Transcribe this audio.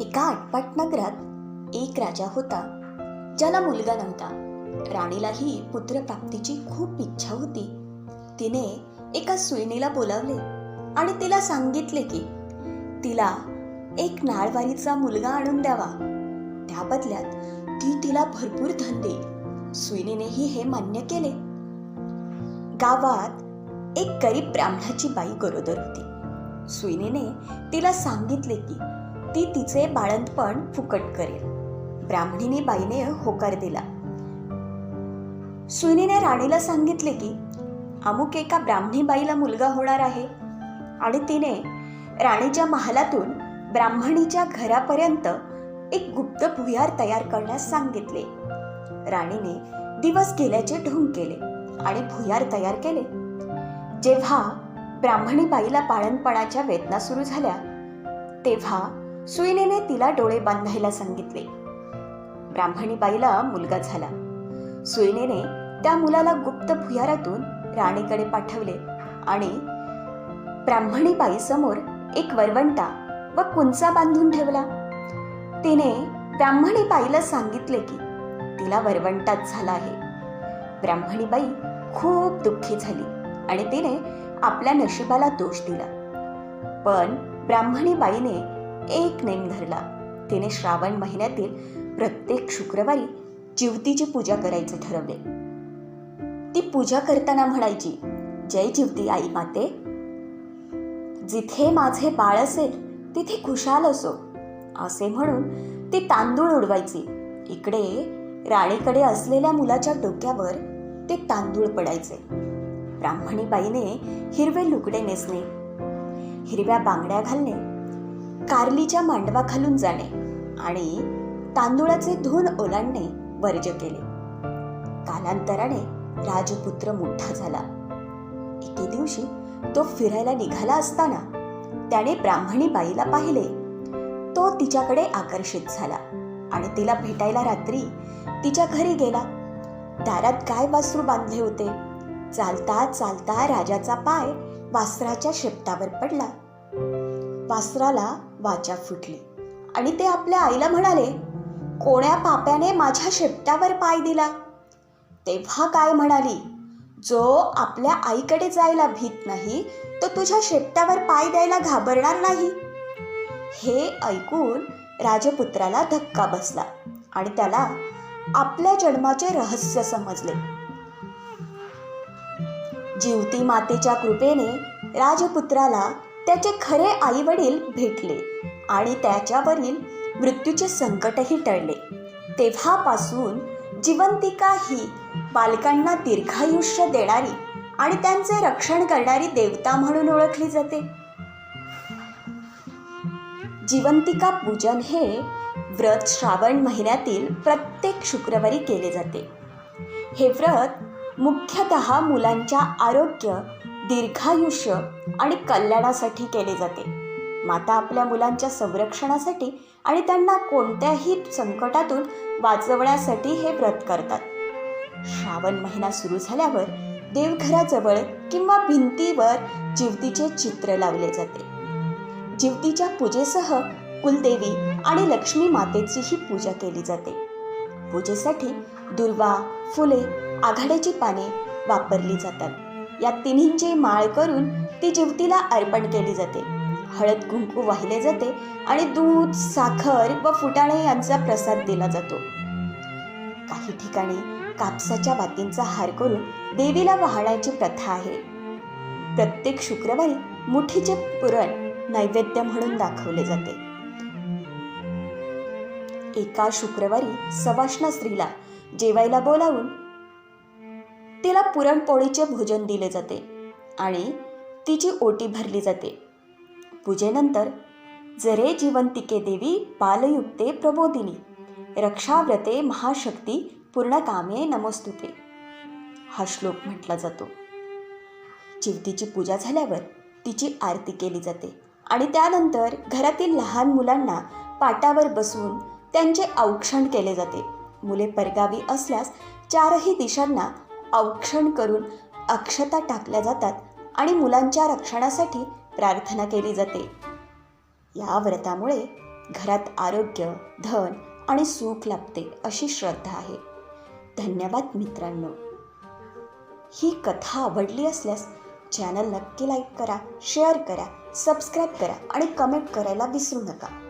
एका आटपाट नगरात एक राजा होता ज्याला मुलगा नव्हता. राणीलाही पुत्रप्राप्तीची खूप इच्छा होती. तिने एका सुईणीला बोलावले आणि तिला सांगितले की तिला एक नाळवारीचा मुलगा आणून द्यावा. त्या बदल्यात ती तिला भरपूर धन देईल. सुईणीनेही हे मान्य केले. गावात एक गरीब ब्राह्मणाची बाई गरोदर होती. सुईणीने तिला सांगितले की ती तिचे बाळंतपण फुकट करेल. ब्राह्मणीने बाईने होकार दिला. सुनीने राणीला सांगितले की अमुक एका ब्राह्मणी बाईला मुलगा होणार आहे. आणि तिने राणीच्या महालातून ब्राह्मणीच्या घरापर्यंत एक गुप्त भुयार तयार करण्यास सांगितले. राणीने दिवस गेल्याचे ढोंग केले आणि भुयार तयार केले. जेव्हा ब्राह्मणी बाईला बाळणपणाच्या वेदना सुरू झाल्या तेव्हा सुईणीने तिला डोळे बांधायला सांगितले. ब्राह्मणी बाईला मुलगा झाला. सुईणीने त्या मुलाला गुप्त भुयारातून राणीकडे पाठवले आणि ब्राह्मणीबाई समोर एक वरवंटा व कुंचा बांधून ठेवला. तिने ब्राह्मणी बाईला सांगितले की तिला वरवंटाच झाला आहे. ब्राह्मणी बाई खूप दुःखी झाली आणि तिने आपल्या नशिबाला दोष दिला. पण ब्राह्मणी बाईने एक नेम धरला. तिने श्रावण महिन्यातील प्रत्येक शुक्रवारी जिवतीची पूजा करायचे ठरवले. ती पूजा करताना म्हणायची जय जिवती आई माते. जिथे माझे बाळ असेल तिथे खुशाल असो. असे म्हणून ती तांदूळ उडवायची. इकडे राणीकडे असलेल्या मुलाच्या डोक्यावर ते तांदूळ पडायचे. ब्राह्मणी बाईने हिरवे लुगडे नेसणे हिरव्या बांगड्या घालणे कारलीच्या मांडवाखालून जाणे आणि तांदूळाचे धून ओलांडणे वर्ज केले. कालांतराने राजपुत्र मोठा झाला. एके दिवशी तो फिरायला निघाला असताना त्याने ब्राह्मणी बाईला पाहिले. तो तिच्याकडे आकर्षित झाला आणि तिला भेटायला रात्री तिच्या घरी गेला. दारात गाय वासरू बांधले होते. चालता चालता राजाचा पाय वासराच्या शेपटावर पडला. वासराला वाचा फुटली. आणि ते आपल्या आईला म्हणाले कोण्या पाप्याने माझ्या शेपटावर पाय दिला? तेव्हा काय म्हणाली जो आपल्या आईकडे जायला भीत नाही तो तुझ्या शेपटावर पाय द्यायला घाबरणार नाही. हे ऐकून राजपुत्राला धक्का बसला आणि त्याला आपल्या जन्माचे रहस्य समजले. जीवती मातेच्या कृपेने राजपुत्राला त्याचे खरे आई वडील भेटले आणि त्याच्यावरील मृत्यूचे संकटही टळले. तेव्हापासून जिवंतिका ही बालकांना दीर्घायुष्य देणारी आणि त्यांचे रक्षण करणारी देवता म्हणून ओळखली जाते. जिवंतिका पूजन हे व्रत श्रावण महिन्यातील प्रत्येक शुक्रवारी केले जाते. हे व्रत मुख्यतः मुलांच्या आरोग्य दीर्घायुष्य आणि कल्याणासाठी केले जाते. माता आपल्या मुलांच्या संरक्षणासाठी आणि त्यांना कोणत्याही संकटातून वाचवण्यासाठी हे व्रत करतात. श्रावण महिना सुरू झाल्यावर देवघराजवळ किंवा भिंतीवर जिवतीचे चित्र लावले जाते. जिवतीच्या पूजेसह कुलदेवी आणि लक्ष्मी मातेचीही पूजा केली जाते. पूजेसाठी दुर्वा फुले आघाड्याची पाने वापरली जातात. या तिन्हींची माळ करून ती जिवतीला अर्पण केली जाते. हळद कुंकू वाहिले जाते आणि दूध साखर व फुटाणे यांचा प्रसाद दिला जातो. काही ठिकाणी कापसाच्या वातींचा हार करून देवीला वाहण्याची प्रथा आहे. प्रत्येक शुक्रवारी मुठीचे पुरण नैवेद्य म्हणून दाखवले जाते. एका शुक्रवारी सवाष्ण स्त्रीला जेवायला बोलावून तिला पुरणपोळीचे भोजन दिले जाते आणि तिची ओटी भरली जाते. पूजेनंतर जरे जिवंतिके देवी बालयुक्ते प्रबोधिनी रक्षाव्रते महाशक्ती पूर्णकामे नमस्तुते हा श्लोक म्हटला जातो. चिवतीची पूजा झाल्यावर तिची आरती केली जाते आणि त्यानंतर घरातील लहान मुलांना पाटावर बसवून त्यांचे औक्षण केले जाते. मुले परगावी असल्यास चारही दिशांना औक्षण करून अक्षता टाकल्या जातात आणि मुलांच्या रक्षणासाठी प्रार्थना केली जाते. या व्रतामुळे घरात आरोग्य धन आणि सुख लाभते अशी श्रद्धा आहे. धन्यवाद मित्रांनो. ही कथा आवडली असल्यास चॅनल नक्की लाईक करा शेअर करा सबस्क्राईब करा आणि कमेंट करायला विसरू नका.